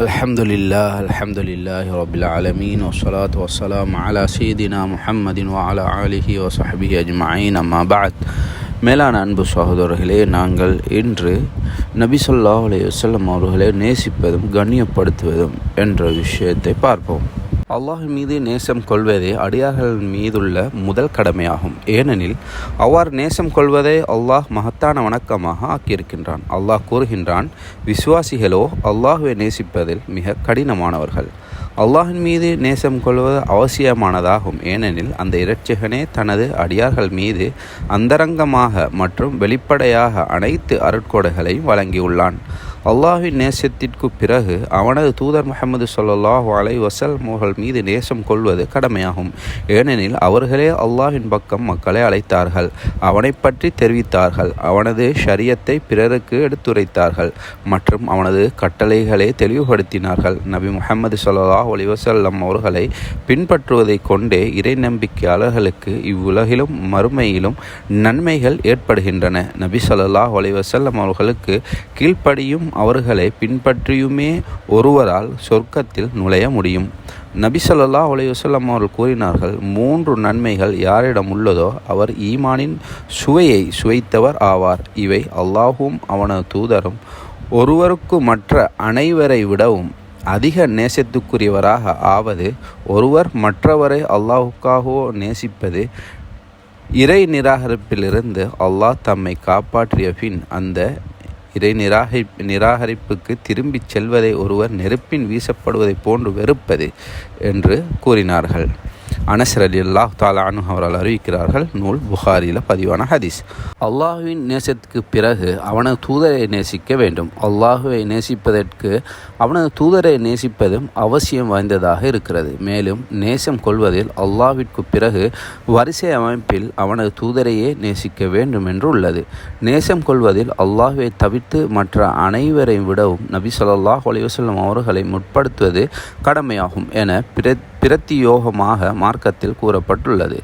الحمد لله الحمد لله رب العالمين والصلاة والسلام على سيدنا محمد وعلى آله وصحبه أجمعين أما بعد மேலான அன்பு சகோதரர்களே நாங்கள் இன்று நபி ஸல்லல்லாஹு அலைஹி வஸல்லம் அவர்களை நேசிப்பதும் கண்ணியப்படுத்துவதும் என்ற விஷயத்தை பார்ப்போம் அல்லாஹ் மீது நேசம் கொள்வதே அடியார்கள் மீதுள்ள முதல் கடமையாகும். ஏனெனில் அவ்வாறு நேசம் கொள்வதை அல்லாஹ் மகத்தான வணக்கமாக ஆக்கியிருக்கின்றான். அல்லாஹ் கூறுகின்றான் விசுவாசிகளோ அல்லாஹுவை நேசிப்பதில் மிக கடினமானவர்கள். அல்லாஹின் மீது நேசம் கொள்வது அவசியமானதாகும். ஏனெனில் அந்த இரட்சகனே தனது அடியார்கள் மீது அந்தரங்கமாக மற்றும் வெளிப்படையாக அனைத்து அருட்கொடைகளையும் வழங்கியுள்ளான். அல்லாஹின் நேசத்திற்கு பிறகு அவனது தூதர் முகமது சொல்லாஹு அலை வசல்லம் மீது நேசம் கொள்வது கடமையாகும். ஏனெனில் அவர்களே அல்லாஹின் பக்கம் மக்களை அழைத்தார்கள். அவனை பற்றி தெரிவித்தார்கள். அவனது ஷரியத்தை பிறருக்கு எடுத்துரைத்தார்கள். மற்றும் அவனது கட்டளைகளை தெளிவுபடுத்தினார்கள். நபி முகமது சொல்லல்லாஹு அலி வசல்லம் அவர்களை பின்பற்றுவதை கொண்டே இறை நம்பிக்கையாளர்களுக்கு இவ்வுலகிலும் மறுமையிலும் நன்மைகள் ஏற்படுகின்றன. நபி சொல்லாஹ் அலி வசல்லம் அவர்களுக்கு கீழ்ப்படியும் அவர்களை பின்பற்றியுமே ஒருவரால் சொர்க்கத்தில் நுழைய முடியும். நபி ஸல்லல்லாஹு அலைஹி அவர்கள் கூறினார்கள் மூன்று நன்மைகள் யாரிடம் உள்ளதோ அவர் ஈமானின் சுவையை சுவைத்தவர் ஆவார். இவை அல்லாஹும் அவனது தூதரும் ஒருவருக்கு மற்ற அனைவரை விடவும் அதிக நேசத்துக்குரியவராக ஆவது ஒருவர் மற்றவரை அல்லாஹுக்காகவோ நேசிப்பது இறை நிராகரிப்பிலிருந்து அல்லாஹ் தம்மை காப்பாற்றிய பின் அந்த இறை நிராகரி நிராகரிப்புக்கு திரும்பிச் செல்வதை ஒருவர் நெருப்பின் வீசப்படுவதைப் போன்று வெறுப்பது என்று கூறினார்கள். அனஸ் அலி அல்லாஹ் தாலானு அவரால் அறிவிக்கிறார்கள். நூல் புகாரியில் பதிவான ஹதீஸ். அல்லாஹுவின் நேசத்துக்கு பிறகு அவனது தூதரை நேசிக்க வேண்டும். அல்லாஹுவை நேசிப்பதற்கு அவனது தூதரை நேசிப்பதும் அவசியம் வாய்ந்ததாக இருக்கிறது. மேலும் நேசம் கொள்வதில் அல்லாஹ்விற்கு பிறகு வரிசை அமைப்பில் அவனது தூதரையே நேசிக்க வேண்டும் என்று உள்ளது. நேசம் கொள்வதில் அல்லாஹுவை தவிர்த்து மற்ற அனைவரை விடவும் நபி சொல்லாஹ் அலைவசல்லம் அவர்களை முற்படுத்துவது கடமையாகும் என பிற பிரத்தியோகமாக மார்க்கத்தில் கூறப்பட்டுள்ளது.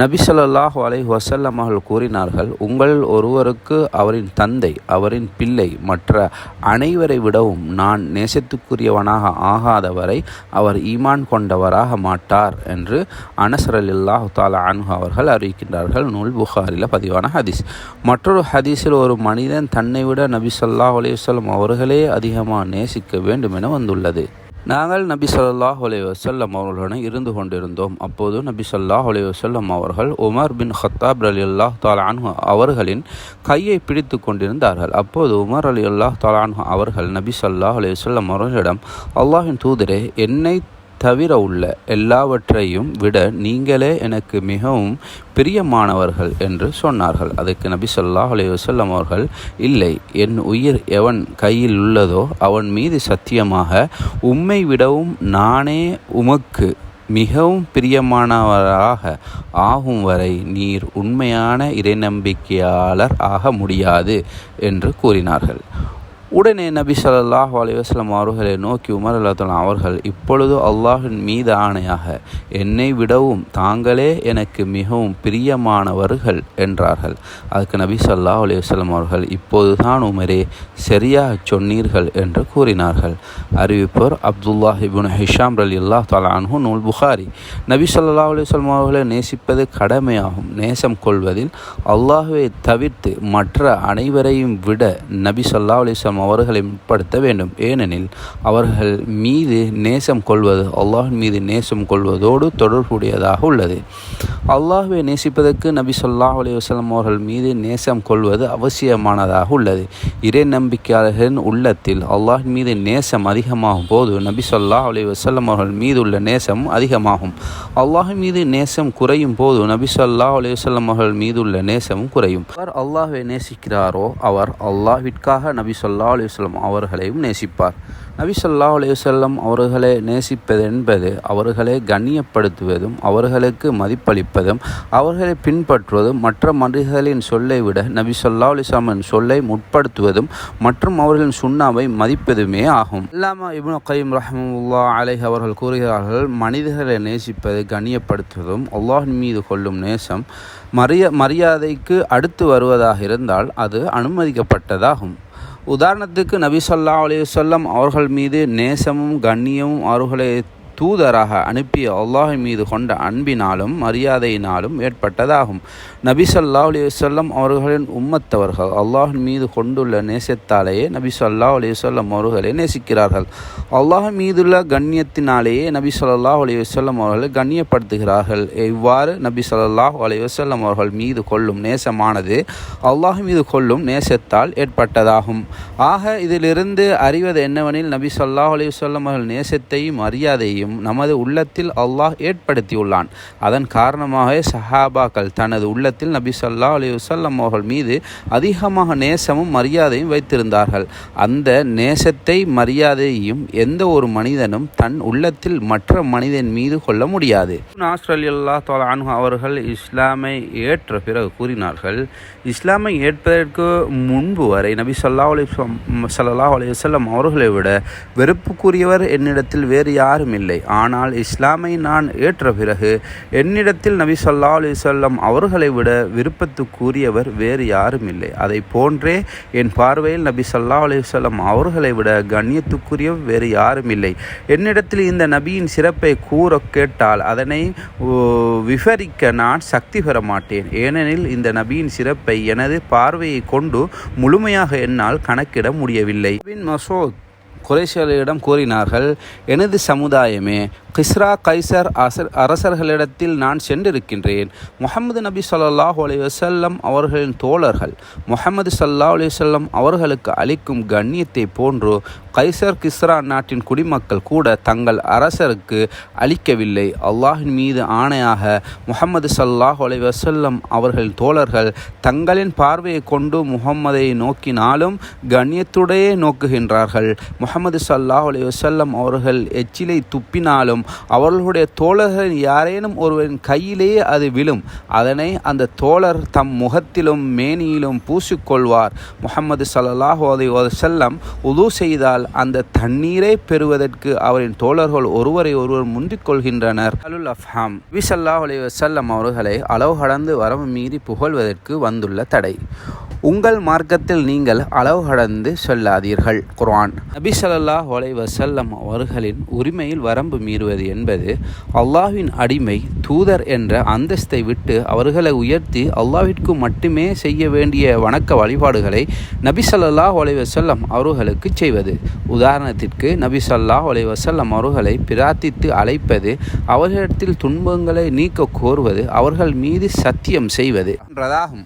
நபிசல்லாஹ் அலை அலைஹி வசல்லம் அவர்கள் கூறினார்கள் உங்கள் ஒருவருக்கு அவரின் தந்தை அவரின் பிள்ளை மற்ற அனைவரை விடவும் நான் நேசத்துக்குரியவனாக ஆகாதவரை அவர் ஈமான் கொண்டவராக மாட்டார் என்று அனசரலில்லாஹு தாலா அன்ஹு அவர்கள் அறிவிக்கின்றார்கள். நூல் புகாரில் பதிவான ஹதீஸ். மற்றொரு ஹதீஸில் ஒரு மனிதன் தன்னை விட நபி சொல்லாஹ் அலையுசல்லம் அவர்களே அதிகமாக நேசிக்க வேண்டும் என வந்துள்ளது. நாங்கள் நபி சொல்லாஹ் அலைவசல்லம் அவர்களுடன் இருந்து கொண்டிருந்தோம். அப்போது நபி சொல்லாஹ் அலைவசல்லம் அவர்கள் உமர் பின் ஹத்தாப் அலி அல்லாஹ் தாலான்ஹு அவர்களின் கையை பிடித்து கொண்டிருந்தார்கள். அப்போது உமர் அலி அல்லாஹ் தாலான்ஹு அவர்கள் நபி சொல்லாஹ் அலைவசல்லம் அவர்களிடம் அல்லாஹின் தூதரே என்னை தவிர உள்ள எல்லாவற்றையும் விட நீங்களே எனக்கு மிகவும் பிரியமானவர்கள் என்று சொன்னார்கள். அதுக்கு நபி சொல்லாஹ் அலிவசல்லம் அவர்கள் இல்லை என் உயிர் எவன் கையில் உள்ளதோ அவன் மீது சத்தியமாக உம்மை விடவும் நானே உமக்கு மிகவும் பிரியமானவராக ஆகும் வரை நீர் உண்மையான இறைநம்பிக்கையாளர் ஆக முடியாது என்று கூறினார்கள். உடனே நபி சொல்லாஹ் அலிவாஸ்லாம் அவர்களை நோக்கி உமர் அல்லா அவர்கள் இப்பொழுது அல்லாஹின் மீது ஆணையாக என்னை விடவும் தாங்களே எனக்கு மிகவும் பிரியமானவர்கள் என்றார்கள். அதுக்கு நபி சொல்லாஹ் அலிவாஸ்லாம் அவர்கள் இப்போதுதான் உமரே சரியாக சொன்னீர்கள் என்று கூறினார்கள். அறிவிப்போர் அப்துல்லாஹ் இபுன் ஹிஷாம் அலி அல்லாஹ் நூல் புகாரி. நபி சொல்லா அலுவலம் அவர்களை நேசிப்பது கடமையாகும். நேசம் கொள்வதில் அல்லாஹுவை தவிர்த்து மற்ற அனைவரையும் விட நபி சொல்லா அலிஸ்லாம் அவர்களை உட்படுத்த வேண்டும். ஏனெனில் அவர்கள் மீது நேசம் கொள்வது அல்லாஹின் மீது நேசம் கொள்வதோடு தொடர்புடையதாக உள்ளது. அல்லாஹுவை நேசிப்பதற்கு நபி சொல்லாஹ் அலி வசலம் அவர்கள் மீது நேசம் கொள்வது அவசியமானதாக உள்ளது. இறை நம்பிக்கையாளர்களின் உள்ளத்தில் அல்லாஹின் மீது நேசம் அதிகமாகும் போது நபி சொல்லாஹ் அலி வசல்லம் அவர்கள் மீது உள்ள நேசம் அதிகமாகும். அல்லாஹின் மீது நேசம் குறையும் போது நபி சொல்லாஹ் அலி வசல்லம் அவர்கள் மீது உள்ள நேசமும் குறையும். அவர் அல்லாஹுவை நேசிக்கிறாரோ அவர் அல்லாஹ்விற்காக நபி சொல்லா அலுவலம் அவர்களையும் நேசிப்பார். நபி சொல்லா அலுவலம் அவர்களை நேசிப்பது என்பது அவர்களை கண்ணியப்படுத்துவதும் அவர்களுக்கு மதிப்பளிப்பதும் அவர்களை பின்பற்றுவதும் மற்ற மனிதர்களின் சொல்லை விட நபி சொல்லா அலிஸ்லாமின் சொல்லை முற்படுத்துவதும் மற்றும் அவர்களின் சுண்ணாவை மதிப்பதுமே ஆகும். இல்லாம இப்னு கைம் ரஹமுல்லா அலை அவர்கள் கூறுகிறார்கள் மனிதர்களை நேசிப்பது கண்ணியப்படுத்துவதும் அல்லாஹின் மீது கொள்ளும் நேசம் மரிய மரியாதைக்கு அடுத்து வருவதாக இருந்தால் அது அனுமதிக்கப்பட்டதாகும். உதாரணத்துக்கு நபி சொல்லா அலையுசல்லம் அவர்கள் மீது நேசமும் கண்ணியமும் அவர்களை தூதராக அனுப்பிய அல்லாஹ் மீது கொண்ட அன்பினாலும் மரியாதையினாலும் ஏற்பட்டதாகும். நபி சொல்லா அலையுசல்லம் அவர்களின் உம்மத்தவர்கள் அல்லாஹின் மீது கொண்டுள்ள நேசத்தாலேயே நபி சொல்லா அலையுசல்லம் அவர்களை நேசிக்கிறார்கள். அல்லாஹ் மீதுள்ள கண்ணியத்தினாலேயே நபி சொல்லா அலையுசல்லம் அவர்களை கண்ணியப்படுத்துகிறார்கள். இவ்வாறு நபி சொல்லாஹ் வல்லம் அவர்கள் மீது கொள்ளும் நேசமானது அல்லாஹ் மீது கொள்ளும் நேசத்தால் ஏற்பட்டதாகும். ஆக இதிலிருந்து அறிவது என்னவெனில் நபி சொல்லா அலி வல்லம் அவர்கள் நேசத்தையும் மரியாதையும் செய்யும். நமது உள்ளத்தில் அல்லாஹ் ஏற்படுத்தியுள்ளான். அதன் காரணமாக சஹாபாக்கள் தனது உள்ளத்தில் நபி சொல்லா அலி வல்லம் அவர்கள் மீது அதிகமாக நேசமும் மரியாதையும் வைத்திருந்தார்கள். அந்த நேசத்தை மரியாதையையும் எந்த ஒரு மனிதனும் தன் உள்ளத்தில் மற்ற மனிதன் மீது கொள்ள முடியாது. ஆஸ்திரேலியா அவர்கள் இஸ்லாமை ஏற்ற பிறகு கூறினார்கள் இஸ்லாமை ஏற்பதற்கு முன்பு வரை நபி சொல்லா அலி சல்லா அலையுசல்லம் அவர்களை விட வெறுப்புக்குரியவர் என்னிடத்தில் வேறு யாரும் இல்லை. இல்லை ஆனால் இஸ்லாமை நான் ஏற்ற பிறகு என்னிடத்தில் நபி சொல்லா அலிசல்லம் அவர்களை விட விருப்பத்துக்குரியவர் வேறு யாரும் இல்லை. அதை போன்றே என் பார்வையில் நபி சொல்லா அலிசல்லம் அவர்களை விட கண்ணியத்துக்குரியவர் வேறு யாரும் இல்லை. என்னிடத்தில் இந்த நபியின் சிறப்பை கூற கேட்டால் அதனை விவரிக்க நான் சக்தி பெற மாட்டேன். ஏனெனில் இந்த நபியின் சிறப்பை எனது பார்வையை கொண்டு முழுமையாக என்னால் கணக்கிட முடியவில்லை. மசோத் குறைஷியர்களிடம் கூறினார்கள் எனது சமுதாயமே கிஸ்ரா கைசர் அசர் அரசர்களிடத்தில் நான் சென்றிருக்கின்றேன். முகமது நபி சொல்லாஹு அலி வசல்லம் அவர்களின் தோழர்கள் முகமது சல்லா அலி வல்லம் அவர்களுக்கு அளிக்கும் கண்ணியத்தை போன்று கைசர் கிஸ்ரா நாட்டின் குடிமக்கள் கூட தங்கள் அரசருக்கு அளிக்கவில்லை. அல்லாஹின் மீது ஆணையாக முகமது சல்லாஹ் அலி வசல்லம் அவர்களின் தோழர்கள் தங்களின் பார்வையை கொண்டு முகம்மதை நோக்கினாலும் கண்ணியத்துடையே நோக்குகின்றார்கள். முகமது சல்லாஹ் அலி வசல்லம் அவர்கள் எச்சிலை துப்பினாலும் அவர்களுடைய தோழர்கள் யாரேனும் ஒருவரின் கையிலேயே அது விழும். அதனை அந்த தோழர் தம் முகத்திலும் மேனியிலும் பூசிக்கொள்வார். முகமது சல்லாஹூ அலி செல்லம் உது செய்தால் அந்த தண்ணீரை பெறுவதற்கு அவரின் தோழர்கள் ஒருவரை ஒருவர் முந்திக் கொள்கின்றனர். அலுல் அஃப்ஹாம். விசல்லாஹ் அலி வசல்லம் அவர்களை அளவு கடந்து வரவு மீறி புகழ்வதற்கு வந்துள்ள தடை. உங்கள் மார்க்கத்தில் நீங்கள் அளவு கடந்து செல்லாதீர்கள். குர்ஆன். நபி சல்லாஹ் ஒலை வசல்லம் அவர்களின் உரிமையில் வரம்பு மீறுவது என்பது அல்லாஹின் அடிமை தூதர் என்ற அந்தஸ்தை விட்டு அவர்களை உயர்த்தி அல்லாஹிற்கு மட்டுமே செய்ய வேண்டிய வணக்க வழிபாடுகளை நபி சல்லாஹ் ஒலை வசல்லம் அவர்களுக்கு செய்வது. உதாரணத்திற்கு நபி சல்லாஹ் ஒலை வசல்லம் அவர்களை பிரார்த்தித்து அழைப்பது அவர்களிடத்தில் துன்பங்களை நீக்க கோருவது அவர்கள் மீது சத்தியம் செய்வது. என்றதாகும்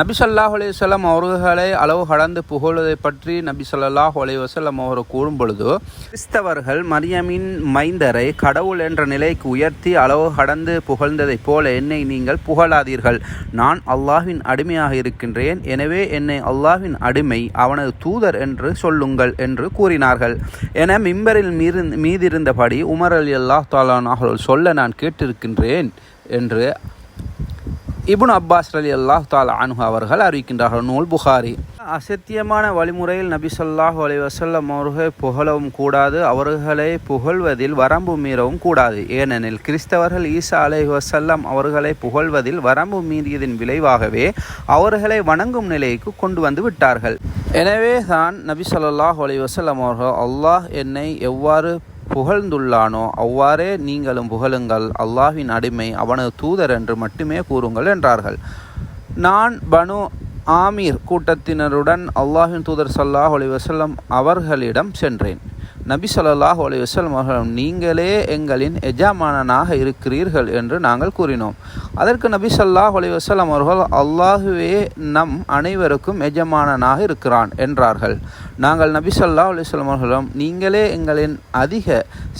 நபி சொல்லாஹ் அலையுசல்லம் அவர்களை அளவு கடந்து புகழ்வதை பற்றி நபி சொல்லாஹ் அலைவசல்லம் அவர்கள் கூறும் பொழுது கிறிஸ்தவர்கள் மரியமின் மைந்தரை கடவுள் என்ற நிலைக்கு உயர்த்தி அளவு கடந்து புகழ்ந்ததைப் போல என்னை நீங்கள் புகழாதீர்கள். நான் அல்லாஹின் அடிமையாக இருக்கின்றேன். எனவே என்னை அல்லாஹின் அடிமை அவனது தூதர் என்று சொல்லுங்கள் என்று கூறினார்கள். என மிம்பரில் மீறி மீதிருந்தபடி உமர் அலி அல்லாஹ் தாலான் சொல்ல நான் கேட்டிருக்கின்றேன் என்று இபுன் அப்பாஸ் அலி அல்லாஹ் தாலா அனுஹா அவர்கள் அறிவிக்கின்றார்கள். நூல் புகாரி. அசத்தியமான வழிமுறையில் நபி சொல்லாஹு அலி வசல்லம் அவர்களை புகழவும் கூடாது அவர்களை புகழ்வதில் வரம்பு மீறவும் கூடாது. ஏனெனில் கிறிஸ்தவர்கள் ஈசா அலை வசல்லம் அவர்களை புகழ்வதில் வரம்பு மீறியதின் விளைவாகவே அவர்களை வணங்கும் நிலைக்கு கொண்டு வந்து விட்டார்கள். எனவே தான் நபி சொல்லாஹு அலி வசல்லம் அவர்கள் அல்லாஹ் என்னை எவ்வாறு புகழ்ந்துள்ளானோ அவ்வாறே நீங்களும் புகழுங்கள். அல்லாஹின் அடிமை அவனது தூதர் என்று மட்டுமே கூறுங்கள் என்றார்கள். நான் பனு ஆமீர் கூட்டத்தினருடன் அல்லாஹின் தூதர் சல்லாஹ் அலி வசல்லம் அவர்களிடம் சென்றேன். நபி சொல்லாஹ் அலி வசல்லம் நீங்களே எங்களின் எஜமானனாக இருக்கிறீர்கள் என்று நாங்கள் கூறினோம். அதற்கு நபி சொல்லாஹ் அலி வசலம் அவர்கள் அல்லாஹுவே நம் அனைவருக்கும் எஜமானனாக இருக்கிறான் என்றார்கள். நாங்கள் நபி சொல்லா அலிஸ்லாம் அவர்களும் நீங்களே எங்களின் அதிக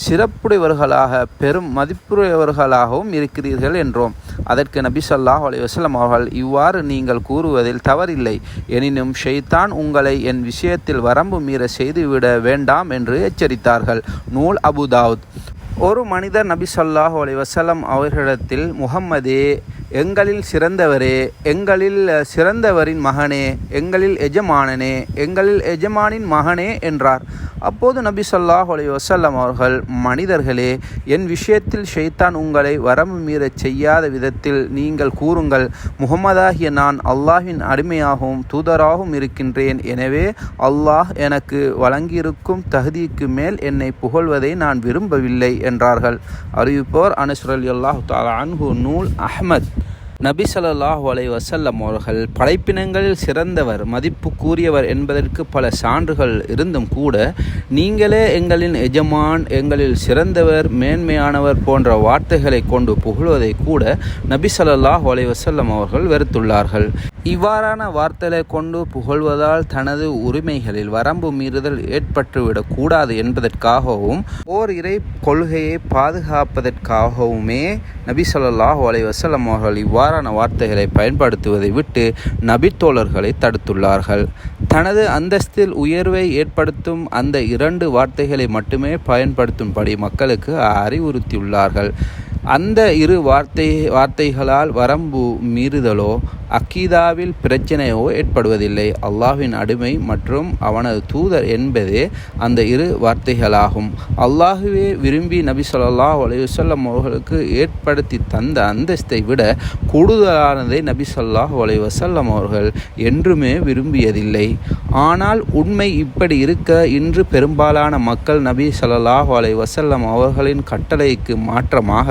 சிறப்புடையவர்களாக பெரும் மதிப்புடையவர்களாகவும் இருக்கிறீர்கள் என்றோம். அதற்கு நபி சொல்லாஹ் அலி வசலம் அவர்கள் இவ்வாறு நீங்கள் கூறுவதில் தவறில்லை. எனினும் ஷெய்தான் உங்களை என் விஷயத்தில் வரம்பு மீற செய்துவிட வேண்டாம் என்று எச்சரித்தார்கள் நூல் அபுதாவுத் ஒரு மனிதர் நபி சொல்லாஹு அலி வசலம் அவர்களிடத்தில் முகம்மதே எங்களில் சிறந்தவரே எங்களில் சிறந்தவரின் மகனே எங்களில் எஜமானனே எங்களில் எஜமானின் மகனே என்றார். அப்போது நபி ஸல்லல்லாஹு அலி வசல்லம் அவர்கள் மனிதர்களே என் விஷயத்தில் ஷைத்தான் உங்களை வரம்பு மீறச் செய்யாத விதத்தில் நீங்கள் கூறுங்கள். முகமதாகிய நான் அல்லாஹின் அடிமையாகவும் தூதராகவும் இருக்கின்றேன். எனவே அல்லாஹ் எனக்கு வழங்கியிருக்கும் தகுதிக்கு மேல் என்னை புகழ்வதை நான் விரும்பவில்லை என்றார்கள். அறிவிப்போர் அனுஸ்ரல் அல்லாஹு தாலா அன்ஹு நூல் அஹ்மத். நபி ஸல்லல்லாஹு அலை வசல்லம் அவர்கள் படைப்பினங்களில் சிறந்தவர் மதிப்பு கூறியவர் என்பதற்கு பல சான்றுகள் இருந்தும் கூட நீங்களே எங்களின் எஜமான் எங்களில் சிறந்தவர் மேன்மையானவர் போன்ற வார்த்தைகளை கொண்டு புகழ்வதை கூட நபி ஸல்லல்லாஹு அலை வசல்லம் அவர்கள் வெறுத்துள்ளார்கள். இவ்வாறான வார்த்தைகளை கொண்டு புகழ்வதால் தனது உரிமைகளில் வரம்பு மீறுதல் ஏற்பட்டுவிடக் கூடாது என்பதற்காகவும் ஓர் இறை கொள்கையை பாதுகாப்பதற்காகவுமே நபி ஸல்லல்லாஹு அலை வசல்லம் அவர்கள் தவறான வார்த்தைகளை பயன்படுத்துவதை விட்டு நபித்தோழர்களை தடுத்துள்ளார்கள். தனது அந்தஸ்தில் உயர்வை ஏற்படுத்தும் அந்த இரண்டு வார்த்தைகளை மட்டுமே பயன்படுத்தும்படி மக்களுக்கு அறிவுறுத்தியுள்ளார்கள். அந்த இரு வார்த்தை வார்த்தைகளால் வரம்பு மீறுதலோ அக்கீதாவில் பிரச்சனையோ ஏற்படுவதில்லை. அல்லாஹின் அடிமை மற்றும் அவனது தூதர் என்பதே அந்த இரு வார்த்தைகளாகும். அல்லாஹுவே விரும்பி நபி ஸல்லல்லாஹு அலையுசல்லம் அவர்களுக்கு ஏற்படுத்தி தந்த அந்தஸ்தை விட கூடுதலானதை நபி சொல்லாஹ் அலைஹி வசல்லம் அவர்கள் என்றுமே விரும்பியதில்லை. ஆனால் உண்மை இப்படி இருக்க இன்று பெரும்பாலான மக்கள் நபி சொல்லாஹ் அலை வசல்லம் அவர்களின் கட்டளைக்கு மாற்றமாக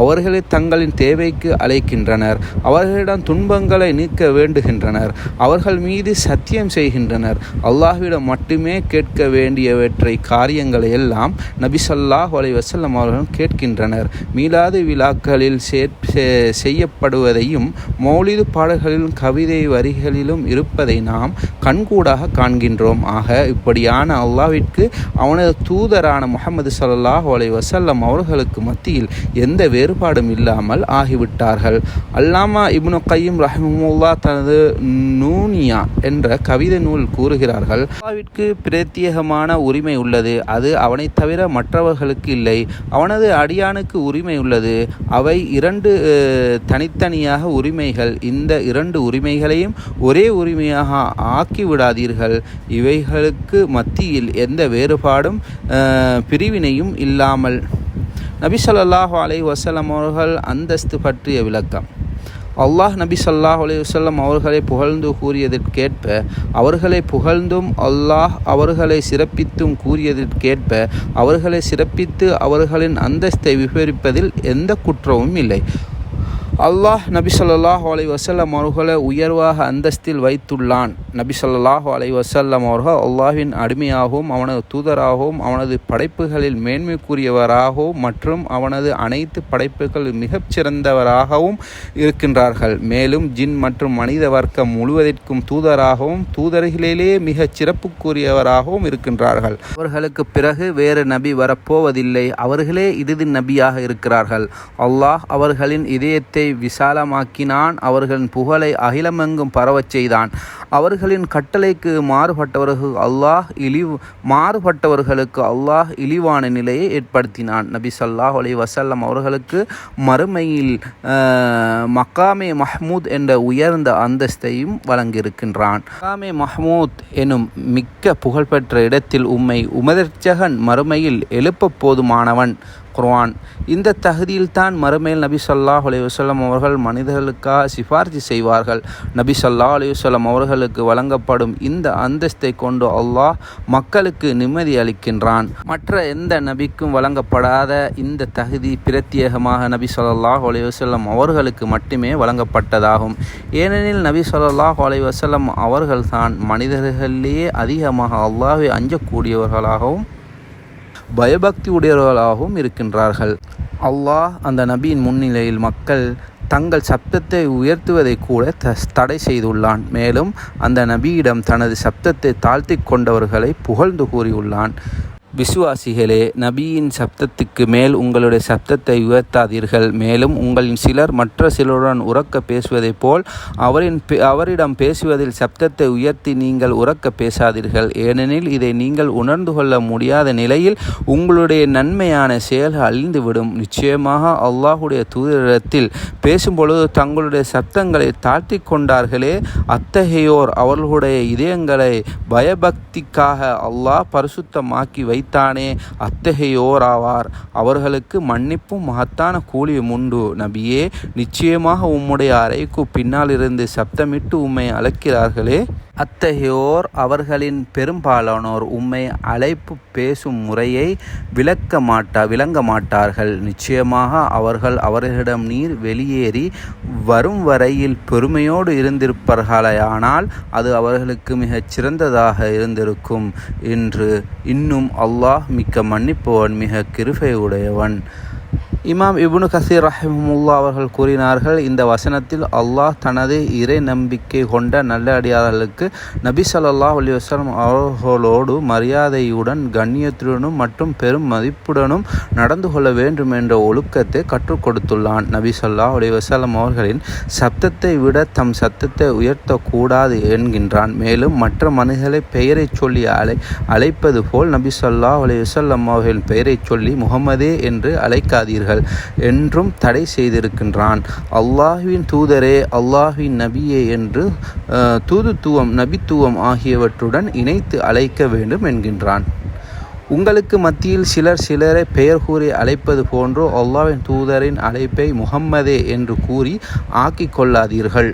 அவர்களை தங்களின் தேவைக்கு அழைக்கின்றனர். அவர்களிடம் துன்பங்கள் குற்றங்களை நீக்க வேண்டுகின்றனர். அவர்கள் மீது சத்தியம் செய்கின்றனர். அல்லாஹ்விடம் மட்டுமே கேட்க வேண்டியவற்றை காரியங்களை எல்லாம் நபி ஸல்லல்லாஹு அலைஹி வஸல்லம் அவர்கள் கேட்கின்றனர். மீலாது விழாக்களில் செய்யப்படுவதையும் மௌலிது பாடல்களிலும் கவிதை வரிகளிலும் இருப்பதை நாம் கண்கூடாக காண்கின்றோம். ஆக இப்படியான அல்லாவிற்கு அவனது தூதரான முகமது சல்லாஹ் அலை வசல்லம் அவர்களுக்கு மத்தியில் எந்த வேறுபாடும் இல்லாமல் ஆகிவிட்டார்கள். அல்லாமா இப்னு கையும் ரஹமுல்லா தனது நூனியா என்ற கவிதை நூல் கூறுகிறார்கள். அல்லாவிற்கு பிரத்யேகமான உரிமை உள்ளது. அது அவனை தவிர மற்றவர்களுக்கு இல்லை. அவனது அடியானுக்கு உரிமை உள்ளது. அவை இரண்டு தனித்தனியாக உரிமைகள். இந்த இரண்டு உரிமைகளையும் ஒரே உரிமையாக ஆக்கிவிடாதீர்கள். இவைகளுக்கு மத்தியில் எந்த வேறுபாடும் பிரிவினையும் இல்லாமல். நபி ஸல்லல்லாஹு அலை வஸல்லம் அவர்கள் அந்தஸ்து பற்றிய விளக்கம். அல்லாஹ் நபி சல்லாஹ் அலையுசல்லம் அவர்களை புகழ்ந்து கூறியதற்கேற்ப அவர்களை புகழ்ந்தும் அல்லாஹ் அவர்களை சிறப்பித்தும் கூறியதற்கேற்ப அவர்களை சிறப்பித்து அவர்களின் அந்தஸ்தை விவரிப்பதில் எந்த குற்றமும் இல்லை. அல்லாஹ் நபி சொல்லாஹ் அலை வசல்லம் அவர்களை உயர்வாக அந்தஸ்தில் வைத்துள்ளான். நபி சொல்லாஹ் அலை வசல்லம் அவர்கள் அல்லாஹின் அடிமையாகவும் அவனது தூதராகவும் அவனது படைப்புகளில் மேன்மைக்குரியவராகவும் மற்றும் அவனது அனைத்து படைப்புகளில் மிகச் சிறந்தவராகவும் இருக்கின்றார்கள். மேலும் ஜின் மற்றும் மனித வர்க்கம் முழுவதற்கும் தூதராகவும் தூதர்களிலேயே மிகச் சிறப்புக்குரியவராகவும் இருக்கின்றார்கள். அவர்களுக்கு பிறகு வேறு நபி வரப்போவதில்லை. அவர்களே இறுதி நபியாக இருக்கிறார்கள். அல்லாஹ் அவர்களின் இதயத்தை விசாலமாக்கினான். அவர்களின் புகழை அகிலமெங்கும் பரவச் செய்தான். அவர்களின் கட்டளைக்கு மாறுபட்டவர்கள் அல்லாஹ் இழிவு மாறுபட்டவர்களுக்கு அல்லாஹ் இழிவான நிலையை ஏற்படுத்தினான். நபி சல்லாஹ் அலி வசல்லம் அவர்களுக்கு மறுமையில் மக்காமே மஹ்மூத் என்ற உயர்ந்த அந்தஸ்தையும் வழங்கியிருக்கின்றான். மக்காமே மஹ்மூத் எனும் மிக்க புகழ்பெற்ற இடத்தில் உம்மை உமதர்ச்சகன் மறுமையில் எழுப்ப போதுமானவன். குர்ஆன். இந்த தகுதியில்தான் மறுமையில் நபி சொல்லாஹ் அலையுசல்லம் அவர்கள் மனிதர்களுக்காக சிபார்சு செய்வார்கள். நபி சொல்லா அலையுசல்லம் அவர்களுக்கு வழங்கப்படும் இந்த அந்தஸ்தை கொண்டு அல்லாஹ் மக்களுக்கு நிம்மதி அளிக்கின்றான். மற்ற எந்த நபிக்கும் வழங்கப்படாத இந்த தகுதி பிரத்யேகமாக நபி சொல்லாஹ் அலையுசல்லம் அவர்களுக்கு மட்டுமே வழங்கப்பட்டதாகும். ஏனெனில் நபி சொல்லாஹ் அலைஹி அவர்கள்தான் மனிதர்களிலேயே அதிகமாக அல்லாஹை அஞ்சக்கூடியவர்களாகவும் பயபக்தி உடையவர்களாகவும் இருக்கின்றார்கள். அல்லாஹ் அந்த நபியின் முன்னிலையில் மக்கள் தங்கள் சப்தத்தை உயர்த்துவதை கூட த தடை செய்துள்ளான். மேலும் அந்த நபியிடம் தனது சப்தத்தை தாழ்த்தி கொண்டவர்களை புகழ்ந்து கூறியுள்ளான். விசுவாசிகளே நபியின் சப்தத்துக்கு மேல் உங்களுடைய சப்தத்தை உயர்த்தாதீர்கள். மேலும் உங்களின் சிலர் மற்ற சிலருடன் உறக்க பேசுவதைப் போல் அவரின் அவரிடம் பேசுவதில் சப்தத்தை உயர்த்தி நீங்கள் உறக்க பேசாதீர்கள். ஏனெனில் இதை நீங்கள் உணர்ந்து கொள்ள முடியாத நிலையில் உங்களுடைய நன்மையான செயல்கள் அழிந்துவிடும். நிச்சயமாக அல்லாஹுடைய தூதரிடத்தில் பேசும்பொழுது தங்களுடைய சப்தங்களை தாழ்த்தி கொண்டார்களே. அத்தகையோர் அவர்களுடைய இதயங்களை பயபக்திக்காக அல்லாஹ் பரிசுத்தமாக்கி வை வைத்தானே அத்தகையோராவார். அவர்களுக்கு மன்னிப்பும் மகத்தான கூலியும் உண்டு. நபியே நிச்சயமாக உம்முடைய அறைக்கு பின்னால் இருந்து சப்தமிட்டு உம்மை அழைக்கிறார்களே. அத்தகையோர் அவர்களின் பெரும்பாலானோர் உம்மை அழைப்பு பேசும் முறையை விளக்க மாட்டா விளங்க மாட்டார்கள். நிச்சயமாக அவர்கள் அவர்களிடம் நீர் வெளியேறி வரும் வரையில் பெருமையோடு இருந்திருப்பார்களானால் அது அவர்களுக்கு மிகச் சிறந்ததாக இருந்திருக்கும் என்று இன்னும் அல்லாஹ் மிக்க மன்னிப்பவன் மிக கிருபை உடையவன் இமாம் இபுனு கசீர் ரஹிமுல்லா அவர்கள் கூறினார்கள் இந்த வசனத்தில் அல்லாஹ் தனது இறை நம்பிக்கை கொண்ட நல்ல அடியார்களுக்கு நபி சல்லாஹ் அலி வஸ்லம் அவர்களோடு மரியாதையுடன் கண்ணியத்துடனும் மற்றும் பெரும் மதிப்புடனும் நடந்து கொள்ள வேண்டும் என்ற ஒழுக்கத்தை கற்றுக் கொடுத்துள்ளான். நபி சொல்லா அலி வசலம் அவர்களின் சப்தத்தை விட தம் சத்தத்தை உயர்த்தக்கூடாது என்கின்றான். மேலும் மற்ற மனிதர்களை பெயரை சொல்லி அழை அழைப்பது போல் நபி சொல்லா அலி வசல்லம் அவர்களின் பெயரை சொல்லி முகமதே என்று அழைக்காதீர்கள். செய்வார்கள் என்றும் தடை செய்திருக்கின்றான். அல்லாஹுவின் தூதரே அல்லாஹுவின் நபியே என்று தூதுத்துவம் நபித்துவம் ஆகியவற்றுடன் இணைத்து அழைக்க வேண்டும் என்கின்றான். உங்களுக்கு மத்தியில் சிலர் சிலரை பெயர் கூறி அழைப்பது போன்றோ அல்லாவின் தூதரின் அழைப்பை முகம்மதே என்று கூறி ஆக்கிக் கொள்ளாதீர்கள்.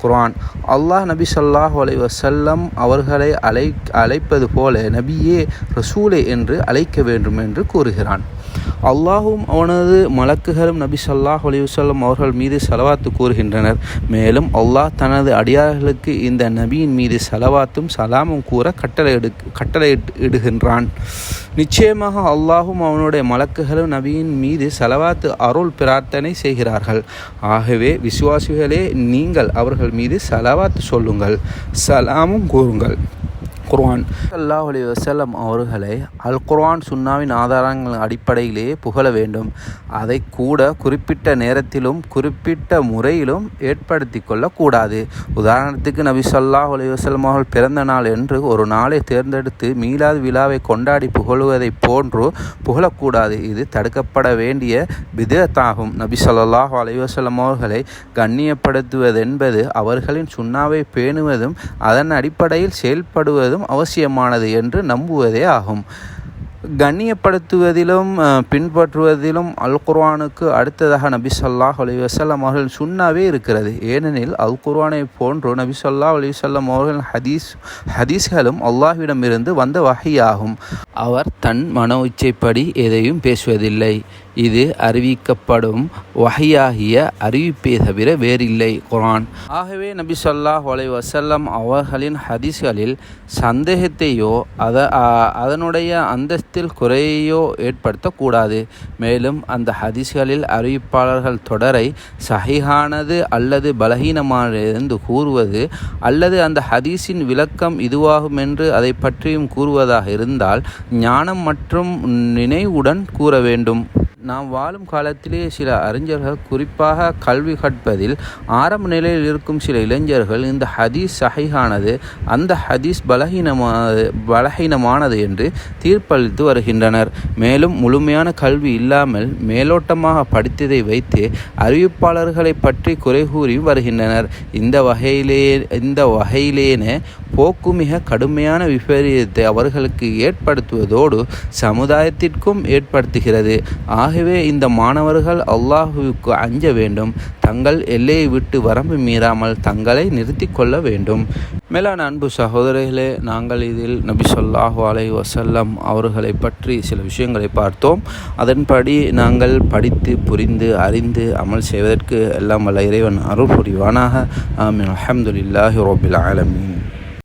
குரான் அல்லாஹ் நபி சொல்லாஹ் அலை வசல்லம் அவர்களை அழை அழைப்பது போல நபியே ரசூலே என்று அழைக்க வேண்டும் என்று கூறுகிறான். அல்லாஹும் அவனது மலக்குகளும் நபி சல்லாஹ் அலிவசல்லம் அவர்கள் மீது செலவாத்து கூறுகின்றனர். மேலும் அல்லாஹ் தனது அடியார்களுக்கு இந்த நபியின் மீது செலவாத்தும் சலாமும் கூற கட்டளை எடு கட்டளை இடுகின்றான். நிச்சயமாக அல்லாஹும் அவனுடைய மலக்குகளும் நபியின் மீது செலவாத்து அருள் பிரார்த்தனை செய்கிறார்கள். ஆகவே விசுவாசிகளே நீங்கள் அவர்கள் மீது செலவாத்து சொல்லுங்கள் சலாமும் கூறுங்கள். குர்ஆன் அல்லாஹ் அலி வசல்லம் அவர்களை அல் குர்ஆன் சுன்னாவின் ஆதாரங்கள் அடிப்படையிலே புகழ வேண்டும். அதை கூட குறிப்பிட்ட நேரத்திலும் குறிப்பிட்ட முறையிலும் ஏற்படுத்தி கொள்ளக்கூடாது. உதாரணத்துக்கு நபி சொல்லாஹ் அலி வசல்லம் அவர்கள் பிறந்த நாள் என்று ஒரு நாளை தேர்ந்தெடுத்து மீலாது விழாவை கொண்டாடி புகழுவதை போன்று புகழக்கூடாது. இது தடுக்கப்பட வேண்டிய விதத்தாகும். நபி சொல்லாஹ் அலி வசல்லம் அவர்களை கண்ணியப்படுத்துவதென்பது அவர்களின் சுண்ணாவை பேணுவதும் அதன் அடிப்படையில் செயல்படுவதும் என்பதும் அவசியமானது என்று நம்புவதே ஆகும். கண்ணியப்படுத்துவதிலும் பின்பற்றுவதிலும் அல் குர்வானுக்கு அடுத்ததாக நபி சொல்லாஹ் அலி வசல்லம் அவர்கள் சுண்ணாவே இருக்கிறது. ஏனெனில் அல் குர்வானை போன்று நபி சொல்லா அலி வல்லம் அவர்கள் ஹதீஸ் ஹதீஸ்களும் அல்லாஹ்விடமிருந்து வந்த வகையாகும். அவர் தன் மன உச்சைப்படி எதையும் பேசுவதில்லை. இது அறிவிக்கப்படும் வகையாகிய அறிவிப்பே தவிர வேறில்லை குரான் ஆகவே நபி சொல்லாஹ் ஒலை வசல்லம் அவர்களின் ஹதீஸ்களில் சந்தேகத்தையோ அத அதனுடைய அந்தஸ்தில் குறையோ ஏற்படுத்தக்கூடாது. மேலும் அந்த ஹதீஸ்களில் அறிவிப்பாளர்கள் தொடரை சகிகானது அல்லது பலகீனமானது என்று கூறுவது அல்லது அந்த ஹதீஸின் விளக்கம் இதுவாகும் என்று அதை பற்றியும் கூறுவதாக இருந்தால் ஞானம் மற்றும் நினைவுடன் கூற வேண்டும். நாம் வாழும் காலத்திலே சில அறிஞர்கள் குறிப்பாக கல்வி கற்பதில் ஆரம்ப நிலையில் இருக்கும் சில இளைஞர்கள் இந்த ஹதீஸ் சஹிஹானது அந்த ஹதீஸ் பலகீனமானது பலகீனமானது என்று தீர்ப்பளித்து வருகின்றனர். மேலும் முழுமையான கல்வி இல்லாமல் மேலோட்டமாக படித்ததை வைத்து அறிவிப்பாளர்களை பற்றி குறை கூறி வருகின்றனர். இந்த வகையிலே இந்த வகையிலேனே போக்கு மிக கடுமையான விபரீதத்தை அவர்களுக்கு ஏற்படுத்துவதோடு சமுதாயத்திற்கும் ஏற்படுத்துகிறது. ஆகவே இந்த மாணவர்கள் அல்லாஹுவுக்கு அஞ்ச வேண்டும். தங்கள் எல்லையை விட்டு வரம்பு மீறாமல் தங்களை நிறுத்தி கொள்ள வேண்டும். மேலான அன்பு சகோதரிகளே நாங்கள் இதில் நபி சொல்லாஹு அலை வசல்லம் அவர்களை பற்றி சில விஷயங்களை பார்த்தோம். அதன்படி நாங்கள் படித்து புரிந்து அறிந்து அமல் செய்வதற்கு எல்லாம் வல்ல இறைவன் அருள் புரிவானாக ஆமீன். அஹமதுல்லாஹி ரோபில் ஆலமீன்.